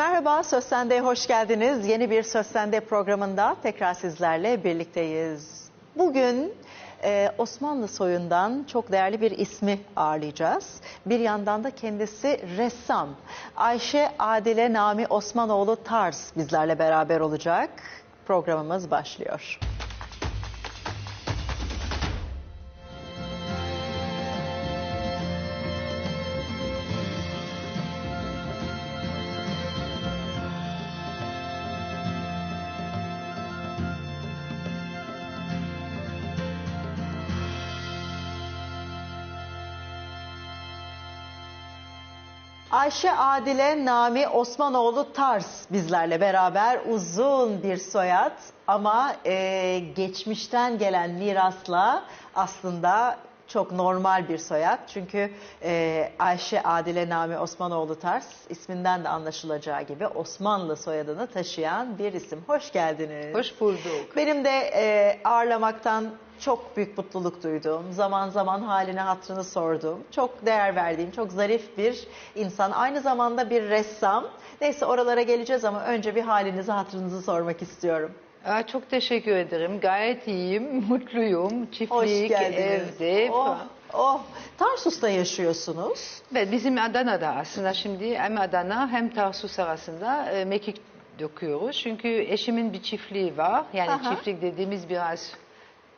Merhaba, Söz Sende'ye hoş geldiniz. Yeni bir Söz Sende programında tekrar sizlerle birlikteyiz. Bugün e, Osmanlı soyundan çok değerli bir ismi ağırlayacağız. Bir yandan da kendisi ressam. Ayşe Adile Nami Osmanoğlu Tarz bizlerle beraber olacak. Programımız başlıyor. Ayşe Adile Nami Osmanoğlu Tars bizlerle beraber. Uzun bir soyad ama e, geçmişten gelen mirasla aslında çok normal bir soyad. Çünkü e, Ayşe Adile Nami Osmanoğlu Tars isminden de anlaşılacağı gibi Osmanlı soyadını taşıyan bir isim. Hoş geldiniz. Hoş bulduk. Benim de e, ağırlamaktan çok büyük mutluluk duydum. Zaman zaman haline hatrını sordum. Çok değer verdiğim, çok zarif bir insan. Aynı zamanda bir ressam. Neyse oralara geleceğiz ama önce bir halinizi hatırınızı sormak istiyorum. Aa, çok teşekkür ederim. Gayet iyiyim, mutluyum. Çiftlik, geldiniz. evde. Oh, oh. Tarsus'ta yaşıyorsunuz. Ve bizim Adana'da aslında şimdi hem Adana hem Tarsus arasında e, mekik döküyoruz. Çünkü eşimin bir çiftliği var. Yani Aha. çiftlik dediğimiz biraz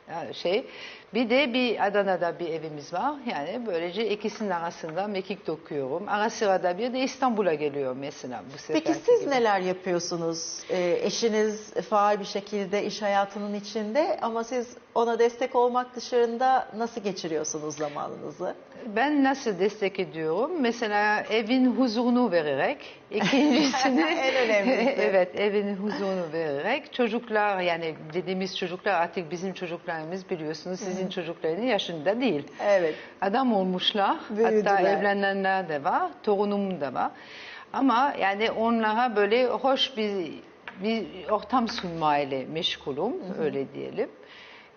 e, şey. Bir de bir Adana'da bir evimiz var. Yani böylece ikisinin arasında mekik döküyorum. Ara sıra da bir de İstanbul'a geliyor mesela bu sefer. Peki siz neler yapıyorsunuz? Ee, eşiniz faal bir şekilde iş hayatının içinde ama siz ona destek olmak dışında nasıl geçiriyorsunuz zamanınızı? Ben nasıl destek ediyorum? Mesela evin huzurunu vererek, ikincisini En önemlisi. evet evin huzurunu vererek çocuklar yani dediğimiz çocuklar artık bizim çocuklarımız biliyorsunuz sizin çocuklarının yaşında değil. Evet. Adam olmuşlar. Büyüdüler. Hatta evlenenler de var, torunum da var. Ama yani onlara böyle hoş bir bir ortam sunmayla meşgulüm öyle diyelim.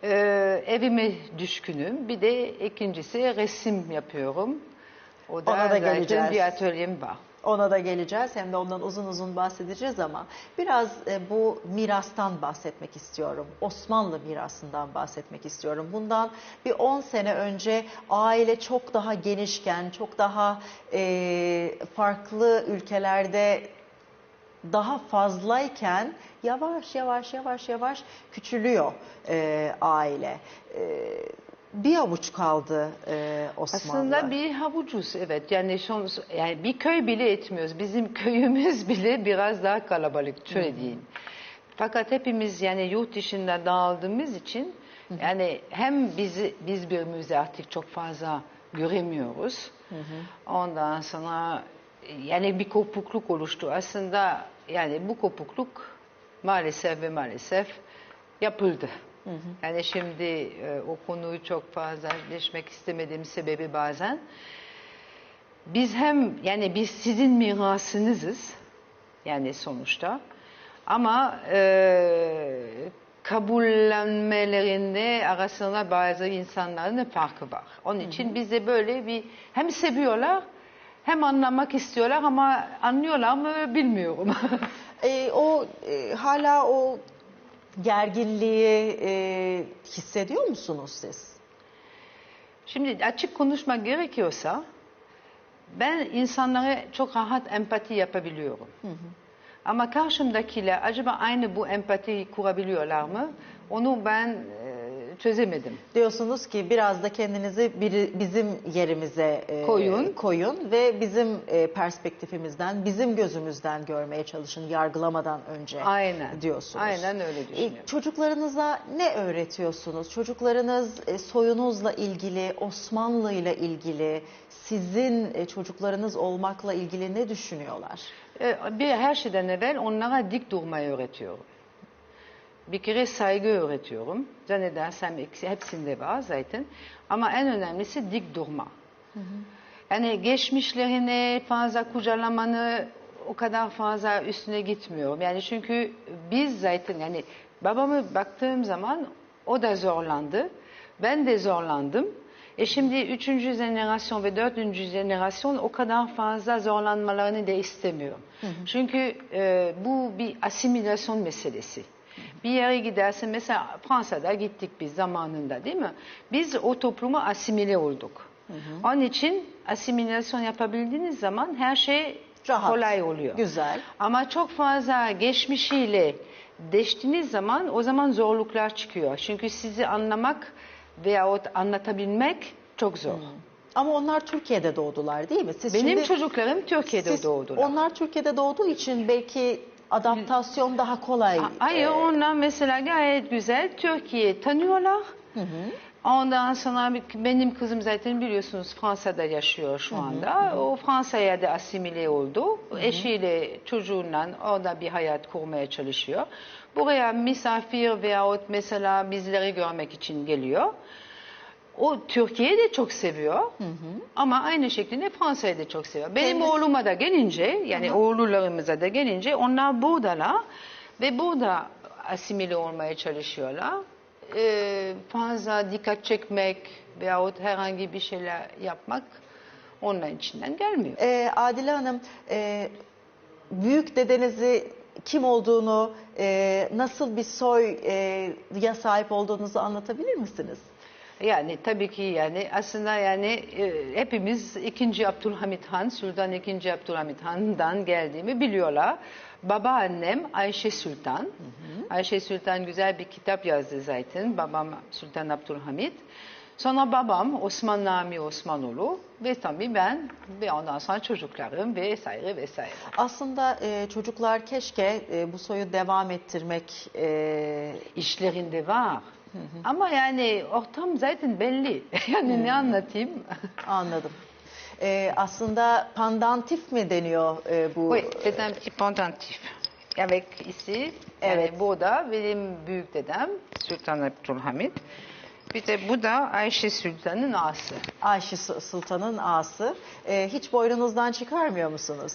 Ee, evime düşkünüm. Bir de ikincisi resim yapıyorum. O da, Ona da zaten geleceğiz. bir atölyem var. Ona da geleceğiz hem de ondan uzun uzun bahsedeceğiz ama biraz e, bu mirastan bahsetmek istiyorum. Osmanlı mirasından bahsetmek istiyorum. Bundan bir 10 sene önce aile çok daha genişken, çok daha e, farklı ülkelerde daha fazlayken yavaş yavaş yavaş yavaş küçülüyor e, aile. E, bir avuç kaldı e, Osmanlı. Aslında bir havucuz evet. Yani son, yani bir köy bile etmiyoruz. Bizim köyümüz bile biraz daha kalabalık şöyle diyeyim. Fakat hepimiz yani yurt dışında dağıldığımız için yani hem bizi biz birbirimizi artık çok fazla göremiyoruz. Ondan sonra yani bir kopukluk oluştu. Aslında yani bu kopukluk maalesef ve maalesef yapıldı. Yani şimdi e, o konuyu çok fazla geçmek istemediğim sebebi bazen biz hem yani biz sizin mirasınızız yani sonuçta ama e, kabullenmelerinde arasında bazı insanların farkı var. Onun için bize böyle bir hem seviyorlar hem anlamak istiyorlar ama anlıyorlar mı bilmiyorum. E, o e, hala o gerginliği e, hissediyor musunuz siz? Şimdi açık konuşmak gerekiyorsa ben insanlara çok rahat empati yapabiliyorum. Ama karşımdakiler acaba aynı bu empatiyi kurabiliyorlar mı? Onu ben e, çözemedim. Diyorsunuz ki biraz da kendinizi biri, bizim yerimize e, Koyun. koyun ve bizim e, perspektifimizden, bizim gözümüzden görmeye çalışın yargılamadan önce Aynen. diyorsunuz. Aynen öyle E, düşünüyorum. Çocuklarınıza ne öğretiyorsunuz? Çocuklarınız e, soyunuzla ilgili, Osmanlı ile ilgili, sizin e, çocuklarınız olmakla ilgili ne düşünüyorlar? E, Bir her şeyden evvel onlara dik durmayı öğretiyorum. Bir kere saygı öğretiyorum. Zannedersem hepsinde var zaten. Ama en önemlisi dik durma. Yani geçmişlerine fazla kucalamanı o kadar fazla üstüne gitmiyorum. Yani çünkü biz zaten yani babamı baktığım zaman o da zorlandı. Ben de zorlandım. E şimdi üçüncü jenerasyon ve dördüncü jenerasyon o kadar fazla zorlanmalarını da istemiyor. Çünkü e, bu bir asimilasyon meselesi. Bir yere gidersin mesela Fransa'da gittik biz zamanında değil mi? Biz o topluma asimile olduk. Onun için asimilasyon yapabildiğiniz zaman her şey Rahat. kolay oluyor. Güzel. Ama çok fazla geçmişiyle deştiğiniz zaman o zaman zorluklar çıkıyor. Çünkü sizi anlamak veyahut anlatabilmek çok zor. Ama onlar Türkiye'de doğdular değil mi? Siz Benim şimdi- çocuklarım Türkiye'de siz- doğdular. Onlar Türkiye'de doğduğu için belki adaptasyon daha kolay. Hayır onlar mesela gayet güzel Türkiye tanıyorlar. Ondan sonra benim kızım zaten biliyorsunuz Fransa'da yaşıyor şu anda. O Fransa'ya da asimile oldu. Eşiyle çocuğunla orada bir hayat kurmaya çalışıyor. Buraya misafir veyahut mesela bizleri görmek için geliyor. O Türkiye'yi de çok seviyor. Ama aynı şekilde Fransa'yı da çok seviyor. Benim Kendisi- oğluma da gelince yani oğullarımıza da gelince onlar buradalar ve burada asimile olmaya çalışıyorlar. Ee, fazla dikkat çekmek veyahut herhangi bir şeyler yapmak onların içinden gelmiyor. Ee, Adile Hanım, e, büyük dedenizi kim olduğunu, e, nasıl bir soya sahip olduğunuzu anlatabilir misiniz? Yani tabii ki yani aslında yani e, hepimiz 2. Abdülhamit Han, Sultan 2. Abdülhamit Han'dan geldiğimi biliyorlar. Babaannem Ayşe Sultan. Ayşe Sultan güzel bir kitap yazdı zaten. Babam Sultan Abdülhamit. Sonra babam Osman Nami Osmanoğlu ve tabii ben ve ondan sonra çocuklarım vesaire vesaire. Aslında e, çocuklar keşke e, bu soyu devam ettirmek e, İşlerinde var. Ama yani ortam zaten belli. Yani ne anlatayım? anladım. E, aslında pandantif mi deniyor e, bu? Oui, c'est un petit pendentif. Avec ici, Evet. yani burada benim büyük dedem Sultan Abdülhamit. Bir de bu da Ayşe Sultan'ın ağası. Ayşe Su- Sultan'ın ağası. E, hiç boynunuzdan çıkarmıyor musunuz?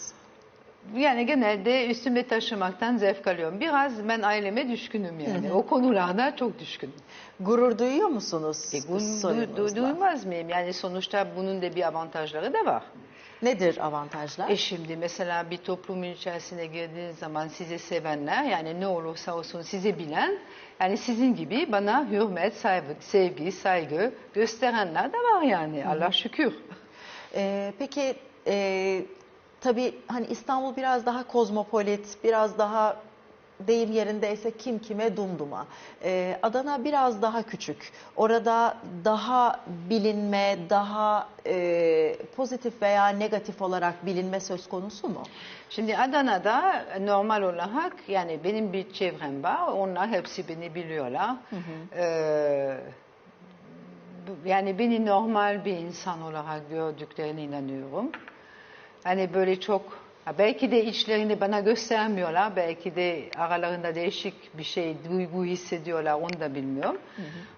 Yani genelde üstüme taşımaktan zevk alıyorum. Biraz ben aileme düşkünüm yani. O konularda çok düşkünüm. Gurur duyuyor musunuz? E, bu gun- du- du- duymaz mıyım? Yani sonuçta bunun da bir avantajları da var. Nedir avantajlar? E şimdi mesela bir toplumun içerisine girdiğiniz zaman sizi sevenler yani ne olursa olsun sizi bilen yani sizin gibi bana hürmet, saygı, sevgi, saygı gösterenler de var yani Allah şükür. Ee, peki e, tabii hani İstanbul biraz daha kozmopolit, biraz daha deyim yerindeyse kim kime dumduma. Ee, Adana biraz daha küçük. Orada daha bilinme, daha e, pozitif veya negatif olarak bilinme söz konusu mu? Şimdi Adana'da normal olarak yani benim bir çevrem var. Onlar hepsi beni biliyorlar. Ee, bu- yani beni normal bir insan olarak gördüklerine inanıyorum. Hani böyle çok ha belki de içlerini bana göstermiyorlar. Belki de aralarında değişik bir şey, duygu hissediyorlar. Onu da bilmiyorum.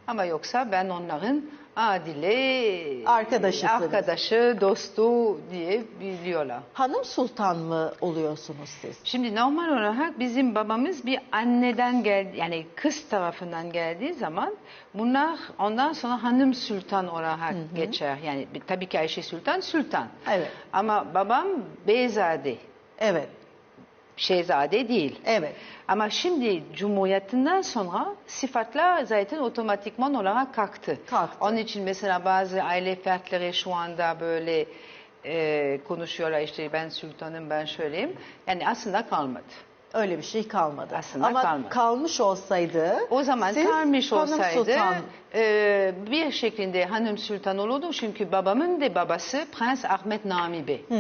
Ama yoksa ben onların adile Arkadaşısınız. arkadaşı, dostu diye biliyorlar. Hanım sultan mı oluyorsunuz siz? Şimdi normal olarak bizim babamız bir anneden geldi yani kız tarafından geldiği zaman bunlar ondan sonra hanım sultan olarak geçer. Yani tabii ki Ayşe Sultan sultan. Evet. Ama babam beyzade, Evet, şehzade değil. evet. Ama şimdi Cumhuriyetinden sonra sıfatlar zaten otomatikman olarak kalktı. Kalktı. Onun için mesela bazı aile fertleri şu anda böyle e, konuşuyorlar işte ben sultanım ben şöyleyim. Yani aslında kalmadı. Öyle bir şey kalmadı. Aslında Ama kalmadı. kalmış olsaydı O zaman siz kalmış hanım olsaydı sultan e, bir şekilde hanım sultan olurdu. Çünkü babamın da babası Prens Ahmet Nami Bey. Hmm.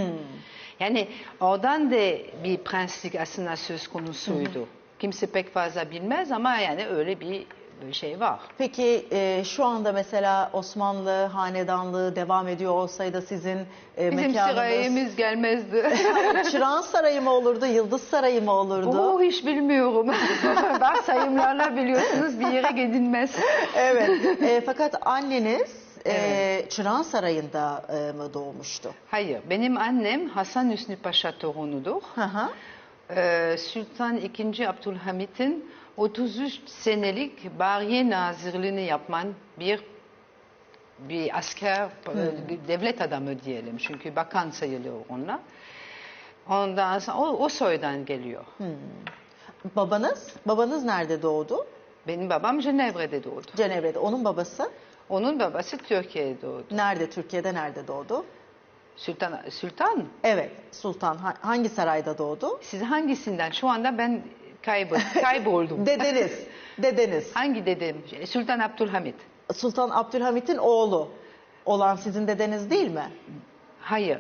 Yani oradan da bir prenslik aslında söz konusuydu. Kimse pek fazla bilmez ama yani öyle bir şey var. Peki e, şu anda mesela Osmanlı hanedanlığı devam ediyor olsaydı sizin e, Bizim mekanınız sırayımız gelmezdi. Çırağan Sarayı mı olurdu, Yıldız Sarayı mı olurdu? Oo hiç bilmiyorum. Varsayımlarla biliyorsunuz bir yere gidilmez. Evet. E, fakat anneniz e, Çırağan Sarayı'nda e, mı doğmuştu? Hayır, benim annem Hasan Hüsnü Paşa torunudur. Hı hı. Sultan II. Abdülhamit'in 33 senelik Bariye Nazırlığını yapan bir bir asker, e, devlet adamı diyelim. Çünkü bakan sayılıyor onlar. Ondan sonra o, o soydan geliyor. Babanız? Babanız nerede doğdu? Benim babam Cenevre'de doğdu. Cenevre'de. Onun babası Onun babası Türkiye'de doğdu. nerede? Türkiye'de nerede doğdu? Sultan, Sultan Evet. Sultan ha- hangi sarayda doğdu? siz hangisinden? Şu anda ben kaybol, kayboldum. Dedeniz. Dedeniz. Hangi dedem? Sultan Abdülhamit. Sultan Abdülhamit'in oğlu olan sizin dedeniz değil mi? Hayır.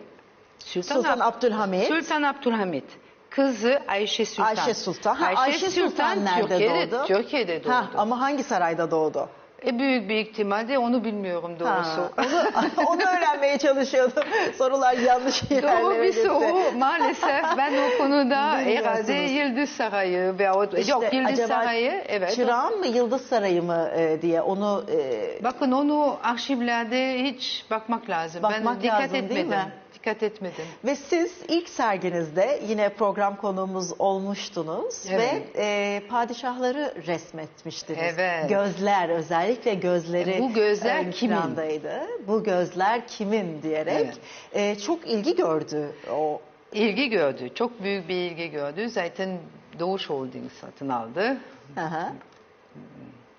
Sultan, Sultan Ab- Abdülhamit. Sultan Abdülhamit. Kızı Ayşe Sultan. Ayşe Sultan. Ha, Ayşe, Sultan, nerede Türkiye'de, doğdu? Türkiye'de doğdu. Ha, ama hangi sarayda doğdu? E büyük bir ihtimalle onu bilmiyorum doğrusu. Ha, onu, onu öğrenmeye çalışıyordum. Sorular yanlış Doğru yerlere bir gitti. soru. Maalesef ben o konuda herhalde. Yıldız Sarayı veyahut İşte yok Yıldız acaba Sarayı evet. Çırağan mı Yıldız Sarayı mı e, diye onu e, Bakın onu arşivlerde hiç bakmak lazım. Bakmak ben dikkat lazım, değil etmedim. mi? Dikkat etmedim. ve siz ilk serginizde yine program konuğumuz olmuştunuz Evet. ve e, padişahları resmetmiştiniz. Evet. Gözler özellikle gözleri bu gözler ön kimin? plandaydı. Bu gözler kimin diyerek e, çok ilgi gördü o İlgi gördü. Çok büyük bir ilgi gördü. Zaten Doğuş Holding satın aldı. Aha.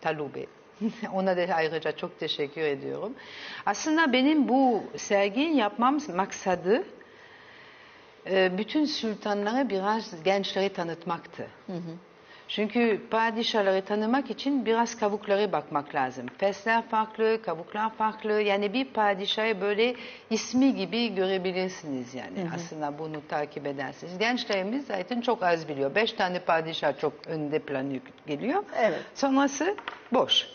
Talube. Ona da ayrıca çok teşekkür ediyorum. Aslında benim bu sergiyi yapmam maksadı e, bütün sultanları biraz gençleri tanıtmaktı. Çünkü padişahları tanımak için biraz kabukları bakmak lazım. Fesler farklı, kabuklar farklı. Yani bir padişahı böyle ismi gibi görebilirsiniz yani aslında bunu takip ederseniz. Gençlerimiz zaten çok az biliyor. Beş tane padişah çok önde planı geliyor. Evet. Sonrası boş.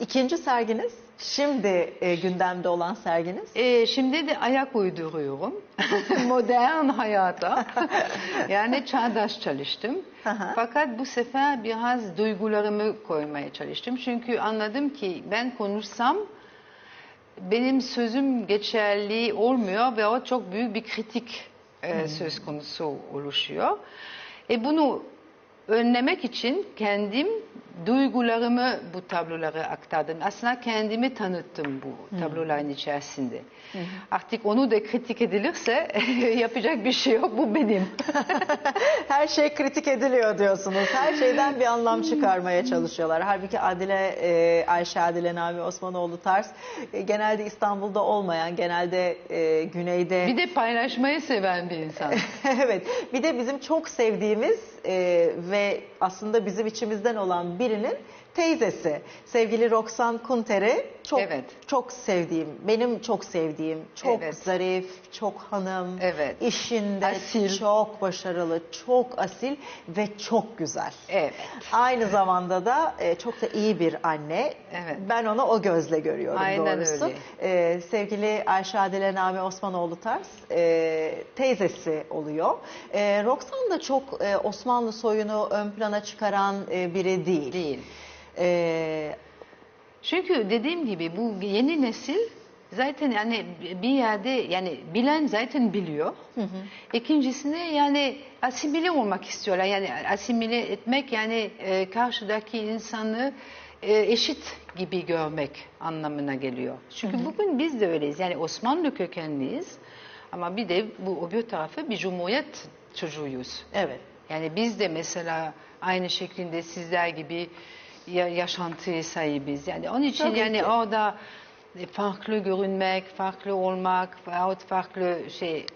İkinci serginiz şimdi e, gündemde olan serginiz. E, şimdi de ayak uyduruyorum. Modern hayata. yani çağdaş çalıştım. Aha. Fakat bu sefer biraz duygularımı koymaya çalıştım. Çünkü anladım ki ben konuşsam benim sözüm geçerli olmuyor ve o çok büyük bir kritik e, söz konusu oluşuyor. E bunu önlemek için kendim duygularımı bu tablolara aktardım. Aslında kendimi tanıttım bu tabloların içerisinde. Artık onu da kritik edilirse yapacak bir şey yok. Bu benim. Her şey kritik ediliyor diyorsunuz. Her şeyden bir anlam çıkarmaya çalışıyorlar. Halbuki Adile, e, Ayşe Adile Nami Osmanoğlu tarz e, genelde İstanbul'da olmayan, genelde e, güneyde bir de paylaşmayı seven bir insan. evet. Bir de bizim çok sevdiğimiz e, ve aslında bizim içimizden olan birinin teyzesi. Sevgili Roxan Kunter'i çok Evet. çok sevdiğim, benim çok sevdiğim, çok Evet. zarif, çok hanım, Evet. işinde Asil. çok başarılı, çok asil ve çok güzel. Evet. Aynı zamanda da e, çok da iyi bir anne. Evet. Ben onu o gözle görüyorum Aynen doğrusu. öyle. E, sevgili Ayşe Adile Nami Osmanoğlu Tars e, teyzesi oluyor. E, Roxan da çok e, Osmanlı soyunu ön plana çıkaran e, biri değil. Değil. E, Çünkü dediğim gibi bu yeni nesil zaten yani bir yerde yani bilen zaten biliyor. İkincisini yani asimile olmak istiyorlar. Yani asimile etmek yani e, karşıdaki insanı e, eşit gibi görmek anlamına geliyor. Çünkü bugün biz de öyleyiz. Yani Osmanlı kökenliyiz. Ama bir de bu öbür tarafı bir cumhuriyet çocuğuyuz. evet. Yani biz de mesela aynı şekilde sizler gibi ya, yaşantı sahibiz. Yani onun için Tabii yani ki. orada farklı görünmek, farklı olmak veyahut farklı şey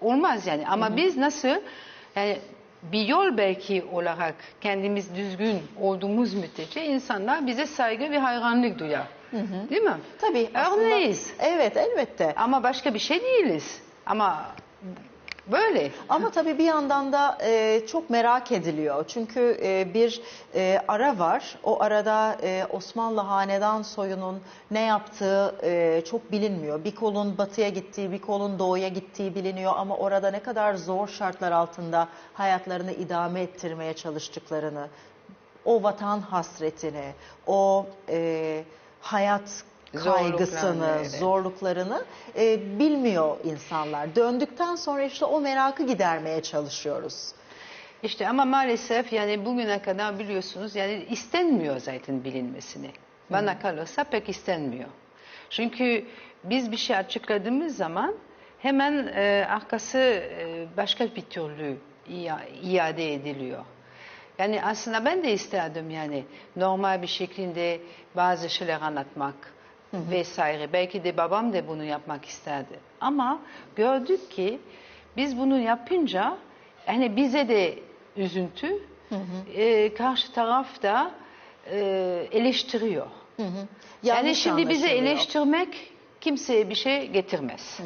olmaz yani. Ama biz nasıl yani bir yol belki olarak kendimiz düzgün olduğumuz müddetçe insanlar bize saygı ve hayranlık duyar. Değil mi? Tabii aslında- Örneğiz. Evet elbette. Ama başka bir şey değiliz. Ama böyle. Ama tabii bir yandan da e, çok merak ediliyor. Çünkü e, bir e, ara var. O arada e, Osmanlı hanedan soyunun ne yaptığı e, çok bilinmiyor. Bir kolun batıya gittiği, bir kolun doğuya gittiği biliniyor. Ama orada ne kadar zor şartlar altında hayatlarını idame ettirmeye çalıştıklarını, o vatan hasretini, o e, hayat kaygısını, zorluklarını e, bilmiyor insanlar. Döndükten sonra işte o merakı gidermeye çalışıyoruz. İşte ama maalesef yani bugüne kadar biliyorsunuz yani istenmiyor zaten bilinmesini. Bana kalırsa pek istenmiyor. Çünkü biz bir şey açıkladığımız zaman hemen e, arkası e, başka bir türlü ia- iade ediliyor. Yani aslında ben de isterdim yani normal bir şekilde bazı şeyler anlatmak vesaire. Belki de babam da bunu yapmak isterdi. Ama gördük ki biz bunu yapınca hani bize de üzüntü, e, karşı taraf da e, eleştiriyor. Yani Yanlış şimdi bize eleştirmek kimseye bir şey getirmez.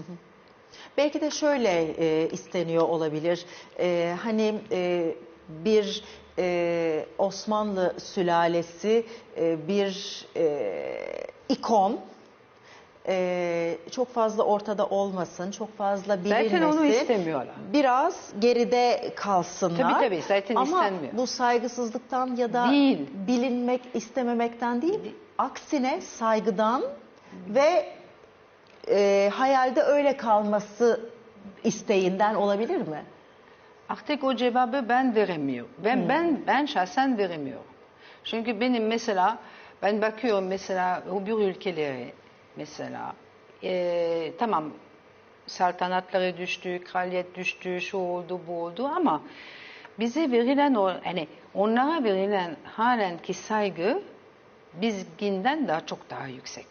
Belki de şöyle e, isteniyor olabilir. E, hani e, bir e, Osmanlı sülalesi e, bir e, ikon. E, çok fazla ortada olmasın, çok fazla bilinmesin. Zaten onu istemiyorlar. Biraz geride kalsınlar. Tabii, tabii, zaten Ama istenmiyor. bu saygısızlıktan ya da Değil. bilinmek istememekten değil, aksine saygıdan ve e, hayalde öyle kalması isteğinden olabilir mi? Artık o cevabı ben veremiyorum. Ben ben ben şahsen veremiyorum. Çünkü benim mesela ben bakıyorum mesela o bir ülkeleri mesela eee, tamam saltanatları düştü, kraliyet düştü, şu oldu, bu oldu ama bize verilen o hani onlara verilen halen ki saygı bizginden daha çok daha yüksek.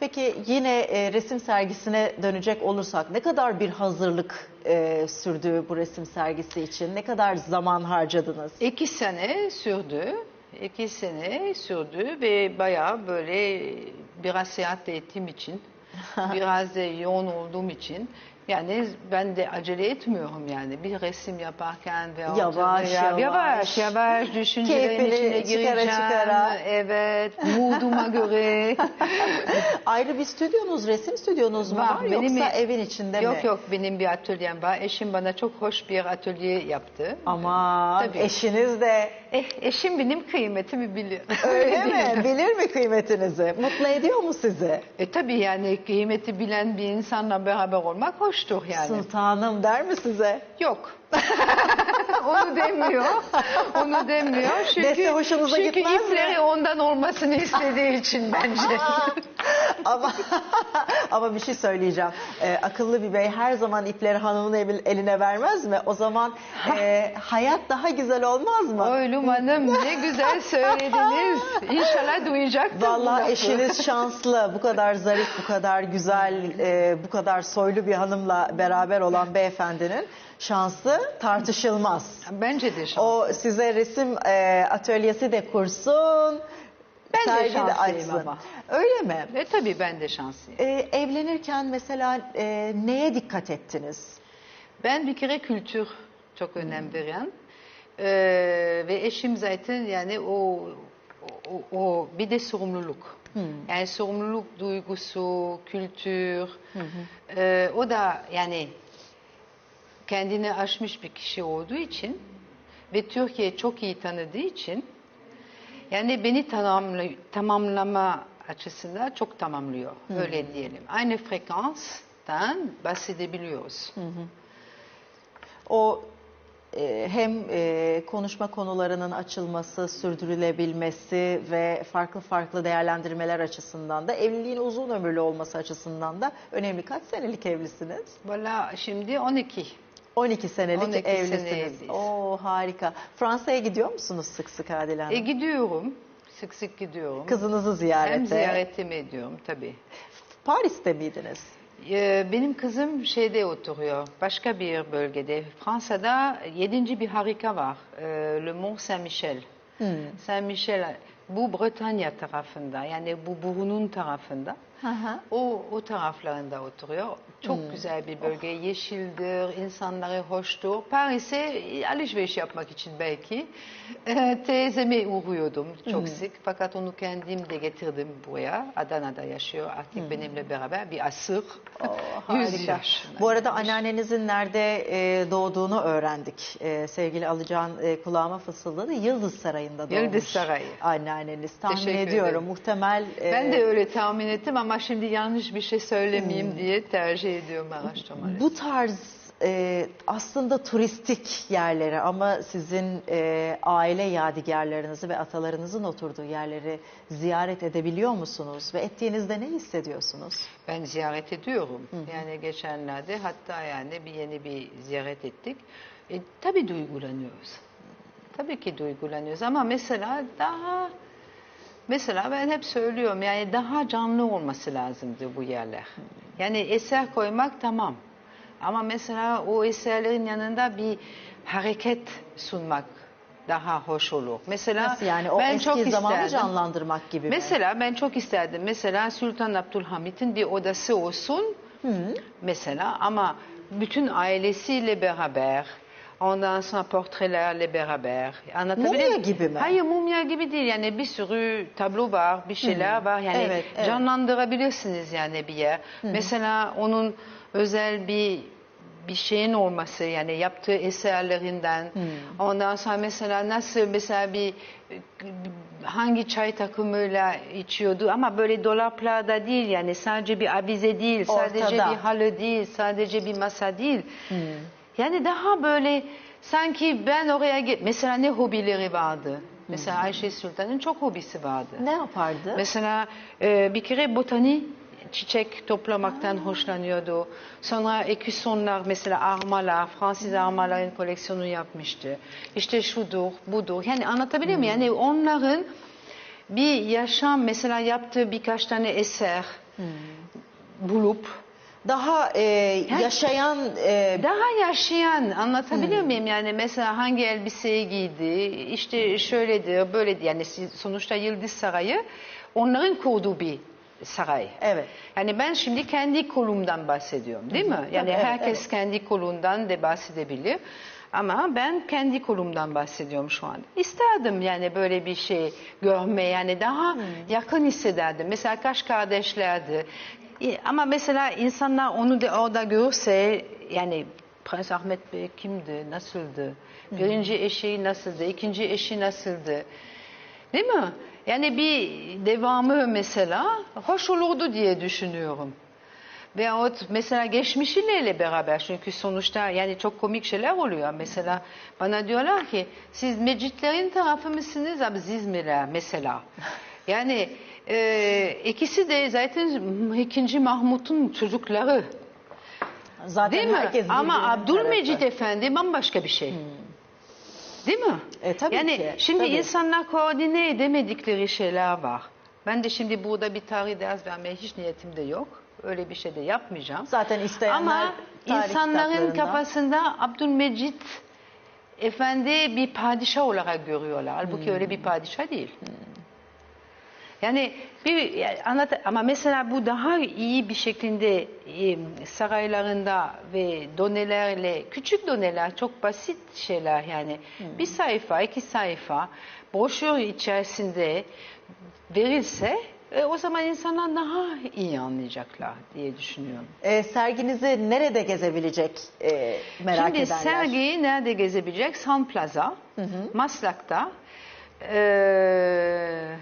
Peki yine e, resim sergisine dönecek olursak ne kadar bir hazırlık e, sürdü bu resim sergisi için? Ne kadar zaman harcadınız? İki sene sürdü. İki sene sürdü ve bayağı böyle biraz seyahat ettiğim için, biraz da yoğun olduğum için yani ben de acele etmiyorum yani bir resim yaparken ve Yavaş, yavaş. yavaş yavaş düşüncelerin içine çıkara gireceğim. çıkara. Evet, mooduma göre. Ayrı bir stüdyonuz, resim stüdyonuz mu var, Benim- yoksa evin içinde mi? Yok yok benim bir atölyem var. Eşim bana çok hoş bir atölye yaptı. Aman Tabii. eşiniz de Eh, eşim benim kıymetimi bilir. öyle mi? Bilir mi kıymetinizi? Mutlu ediyor mu sizi? E tabii yani kıymeti bilen bir insanla beraber olmak hoştur yani. Sultanım der mi size? Yok. Onu demiyor. Onu demiyor. Çünkü, Dese hoşunuza çünkü gitmez mi? ipleri ondan olmasını istediği için bence. ama ama bir şey söyleyeceğim. Ee, akıllı bir bey her zaman ipleri hanımın eline vermez mi? O zaman e, hayat daha güzel olmaz mı? Oylum Hanım ne güzel söylediniz. İnşallah duyacaktır bu Vallahi lafı. eşiniz şanslı. Bu kadar zarif, bu kadar güzel, e, bu kadar soylu bir hanımla beraber olan beyefendinin şansı tartışılmaz. Bence de şans. O size resim e, atölyesi de kursun. Ben de sergi şanslıyım açsın. ama. Öyle mi? E tabii ben de şanslıyım. E, evlenirken mesela e, neye dikkat ettiniz? Ben bir kere kültür çok önem veren Ee, ve eşim zaten yani o, o, o bir de sorumluluk. Yani sorumluluk duygusu, kültür. Ee, o da yani kendini aşmış bir kişi olduğu için ve Türkiye çok iyi tanıdığı için yani beni tamamla, tamamlama açısından çok tamamlıyor. Öyle diyelim. Aynı frekanstan bahsedebiliyoruz. O e, hem e, konuşma konularının açılması, sürdürülebilmesi ve farklı farklı değerlendirmeler açısından da evliliğin uzun ömürlü olması açısından da önemli. Kaç senelik evlisiniz? Valla şimdi 12. 12 senelik 12 sene evlisiniz. Oo harika. Fransa'ya gidiyor musunuz sık sık Adile Hanım? E gidiyorum. Sık sık gidiyorum. Kızınızı ziyarete. Hem ziyaretimi ediyorum tabii. Paris'te miydiniz? Ee, Benim kızım şeyde oturuyor, başka bir bölgede. Fransa'da yedinci bir harika var, ee, Le Mont Saint-Michel. Saint-Michel, bu Bretanya tarafında, yani bu Burun'un tarafında. Hı hı. O, o taraflarında oturuyor. Çok güzel bir bölge, yeşildir, insanları hoştur. Paris'e alışveriş yapmak için belki e, teyzeme uğruyordum çok sık. Fakat onu kendim de getirdim buraya. Adana'da yaşıyor artık benimle beraber bir asır. Harika. yaşına Bu arada anneannenizin nerede e, doğduğunu öğrendik. E, sevgili Alıcan e, kulağıma fısıldadı. Yıldız Sarayı'nda doğmuş. Yıldız Sarayı. Anneanneniz. Tahmin Teşekkür ediyorum. ederim. Muhtemel. e, Ben de öyle tahmin ettim ama şimdi yanlış bir şey söylemeyeyim diye tercih ediyorum araştırmaları. Bu tarz e, aslında turistik yerleri ama sizin e, aile yadigarlarınızı ve atalarınızın oturduğu yerleri ziyaret edebiliyor musunuz? Ve ettiğinizde ne hissediyorsunuz? Ben ziyaret ediyorum. Yani geçenlerde hatta yani bir yeni bir ziyaret ettik. E, tabii duygulanıyoruz. Tabii ki duygulanıyoruz ama mesela daha mesela ben hep söylüyorum yani daha canlı olması lazımdı bu yerler. Yani eser koymak tamam. Ama mesela o eserlerin yanında bir hareket sunmak daha hoş olur. Mesela Nasıl yani o ben eski çok zamanı isterdim. canlandırmak gibi mi? Mesela ben çok isterdim. Mesela Sultan Abdülhamit'in bir odası olsun. Mesela ama bütün ailesiyle beraber. Ondan sonra portrelerle beraber. Anlatabiliyor Mumya gibi mi? Hayır mumya gibi değil. Yani bir sürü tablo var, bir şeyler var. Yani Evet, evet. canlandırabilirsiniz yani bir yer. Mesela onun özel bir bir şeyin olması yani yaptığı eserlerinden ondan sonra mesela nasıl mesela bir hangi çay takımıyla içiyordu ama böyle dolaplarda değil yani sadece bir avize değil sadece Ortada. bir halı değil sadece bir masa değil yani daha böyle sanki ben oraya git mesela ne hobileri vardı mesela Ayşe Sultan'ın çok hobisi vardı Ne yapardı? Mesela e, bir kere botani çiçek toplamaktan hoşlanıyordu. Sonra eküsonlar mesela armalar, Fransız armaların koleksiyonu yapmıştı. İşte şudur, budur. Yani anlatabiliyor muyum? Yani onların bir yaşam mesela yaptığı birkaç tane eser bulup Daha e, yaşayan e, daha yaşayan anlatabiliyor muyum? Yani mesela hangi elbiseyi giydi, işte şöyledir, böyledir. Yani siz- sonuçta Yıldız Sarayı onların kurduğu bir saray. Evet. Yani ben şimdi kendi kolumdan bahsediyorum değil mi? Yani evet, herkes kendi kolundan da bahsedebilir. Ama ben kendi kolumdan bahsediyorum şu anda. İsterdim yani böyle bir şey görme yani daha yakın hissederdim. Mesela kaç kardeşlerdi. Ama mesela insanlar onu da orada görse yani Prens Ahmet Bey kimdi, nasıldı? Birinci eşi nasıldı, ikinci eşi nasıldı? Değil mi? Yani bir devamı mesela hoş olurdu diye düşünüyorum. Veyahut mesela geçmişiyle beraber çünkü sonuçta yani çok komik şeyler oluyor. Mesela bana diyorlar ki siz Mecitlerin tarafı mısınız Aziz miler mesela. Yani e, ikisi de zaten ikinci Mahmut'un çocukları. zaten Değil mi? Ama Abdülmecit tarafı. Efendi bambaşka bir şey. Değil mi? E, tabii yani ki, şimdi tabii. insanlar koordine edemedikleri şeyler var. Ben de şimdi burada bir tarih ders vermeye hiç niyetim de yok. Öyle bir şey de yapmayacağım. Zaten isteyenler Ama insanların kafasında Abdülmecit Efendi bir padişah olarak görüyorlar. Halbuki öyle bir padişah değil. Yani bir anlat ama mesela bu daha iyi bir şekilde saraylarında ve donelerle küçük doneler çok basit şeyler yani bir sayfa iki sayfa broşür içerisinde verilse e, o zaman insanlar daha iyi anlayacaklar diye düşünüyorum. E, serginizi nerede gezebilecek e, merak Şimdi edenler? sergiyi nerede gezebilecek? Sun Plaza, Maslak'ta eee,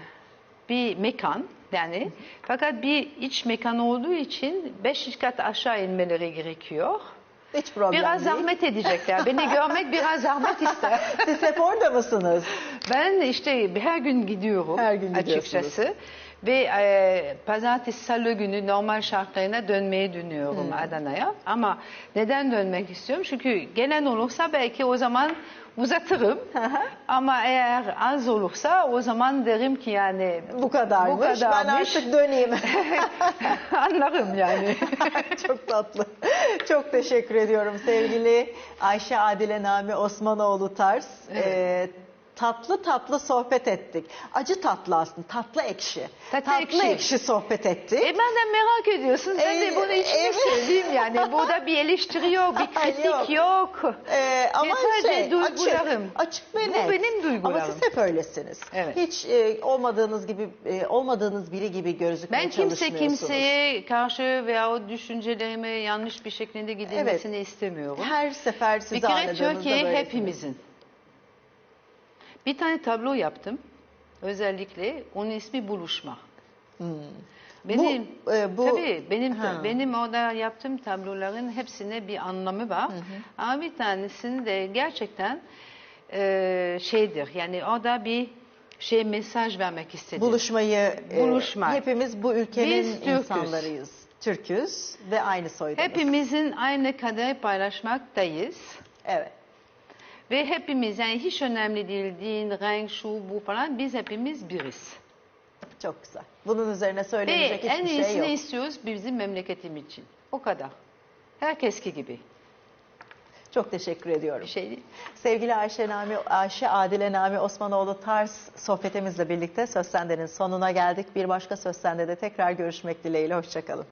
bir mekan yani. Fakat bir iç mekan olduğu için beş kat aşağı inmeleri gerekiyor. Hiç problem Biraz değil. zahmet edecekler. Beni görmek biraz zahmet ister. Siz hep orada mısınız? Ben işte her gün gidiyorum Her gün açıkçası. Ve e, pazartesi salı günü normal şartlarına dönmeyi dönüyorum Adana'ya. Ama neden dönmek istiyorum? Çünkü gelen olursa belki o zaman uzatırım. Ama eğer az olursa o zaman derim ki yani Bu kadarmış. Bu kadarmış. Ben artık döneyim. anlarım yani. Çok tatlı. Çok teşekkür ediyorum sevgili Ayşe Adile Nami Osmanoğlu Tars. Ee, tatlı tatlı sohbet ettik. Acı tatlı aslında, tatlı ekşi. Tatlı tatlı ekşi. ekşi sohbet ettik. E benden merak ediyorsun. Sen de Ee, bunu içine evet. söyleyeyim yani. Burada bir eleştiri yok, bir kritik Yok. yok. Ee, ama sadece şey, duygularım. Açık, açık ve Bu net. benim duygularım. Ama siz hep öylesiniz. Evet. Hiç e, olmadığınız gibi e, olmadığınız biri gibi gözükmeye Ben kimse kimseye karşı veya o düşüncelerimi yanlış bir şekilde gidilmesini istemiyorum. Her sefer Bir sizi kere Türkiye hepimizin. Bir tane tablo yaptım. Özellikle onun ismi Buluşma. Benim bu, e, bu tabii benim Ha. benim orada yaptığım tabloların hepsine bir anlamı var. Ama bir tanesini de gerçekten e, şeydir. Yani orada bir şey mesaj vermek istedim. buluşmayı e, Buluşmak. hepimiz bu ülkenin Biz Türk'üz. insanlarıyız. Türküz ve aynı soydanız. Hepimizin aynı kader paylaşmaktayız. Evet. Ve hepimiz yani hiç önemli değil din, renk, şu bu falan biz hepimiz biriz. Çok güzel. Bunun üzerine Ve söylenecek en hiçbir iyisini şey yok. istiyoruz bizim memleketim için. O kadar. Herkeski gibi. Çok teşekkür ediyorum. Bir şey değil. Sevgili Ayşe Nami, Ayşe Adile Nami Osmanoğlu Tars sohbetimizle birlikte Söz Sende'nin sonuna geldik. Bir başka Söz Sende'de tekrar görüşmek dileğiyle. Hoşçakalın.